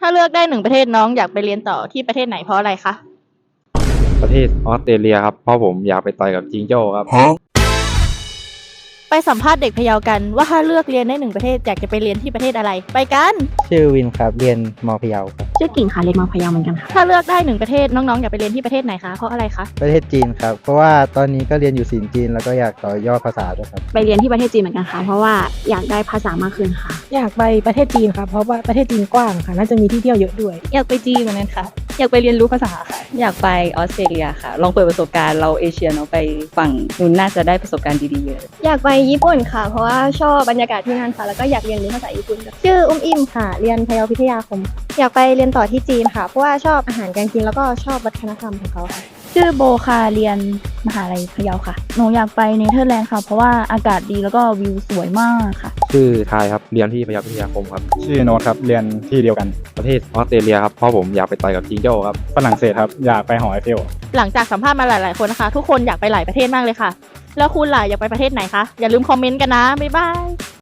ถ้าเลือกได้หนึ่งประเทศน้องอยากไปเรียนต่อที่ประเทศไหนเพราะอะไรคะประเทศออสเตรเลียครับ เพราะผมอยากไปต่อยกับจิงโจ้ครับ ไปสัมภาษณ์เด็กพะเยากันว่าถ้าเลือกเรียนได้หนึ่งประเทศอยากจะไปเรียนที่ประเทศอะไร ไปกัน ชื่อวินครับ เรียนมพะเยาครับ ชื่อกิ่งค่ะเรียนมาพะเยาเหมือนกันค่ะถ้าเลือกได้หนึ่งประเทศน้องๆอยากไปเรียนที่ประเทศไหนคะเพราะอะไรคะประเทศจีนครับ เพราะว่าตอนนี้ก็เรียนอยู่ศิลป์จีนแล้วก็อยากต่อยอดภาษาด้วยครับ ไปเรียนที่ประเทศจีนเหมือนกันค่ะเพราะว่าอยากได้ภาษามากขึ้นค่ะ อยากไปประเทศจีนค่ะ เพราะว่าประเทศจีนกว้างค่ะ น่าจะมีที่เที่ยวเยอะด้วย อยากไปจีนเหมือนกันค่ะ อยากไปเรียนรู้ภาษาค่ะ อยากไปออสเตรเลียค่ะ ลองเปิดประสบการณ์เราเอเชียเนาะไปฝั่งนู้นน่าจะได้ประสบการณ์ดีๆเยอะอยากไปญี่ปุ่นค่ะ เพราะว่าชอบบรรยากาศที่นั่นค่ะ แล้วก็อยากเรียนรู้ภาษาญี่ปุ่นค่ะชื่ออุ้มอิ่มค่ะ เรียนพะเยาพิทยาคม อยากไปเรียนต่อที่จีนค่ะ เพราะว่าชอบอาหารการกินแล้วก็ชอบวัฒนธรรมของเขาค่ะ ชื่อโบค่ะเรียนมหาลัยพะเยาค่ะ หนูอยากไปเนเธอร์แลนด์ค่ะ เพราะว่าอากาศดีแล้วก็วิวสวยมากค่ะ ชื่อทายครับ เรียนที่พยัคฆ์วิทยาคมครับ ชื่อโน้ตครับ เรียนที่เดียวกัน ประเทศออสเตรเลียครับ เพราะผมอยากไปต่อยกับจิงโจ้ครับ ฝรั่งเศสครับ อยากไปหอไอเฟลหลังจากสัมภาษณ์มาหลาย ๆ คนนะคะ ทุกคนอยากไปหลายประเทศมากเลยค่ะ แล้วคุณล่ะอยากไปประเทศไหนคะ อย่าลืมคอมเมนต์กันนะ บ๊ายบาย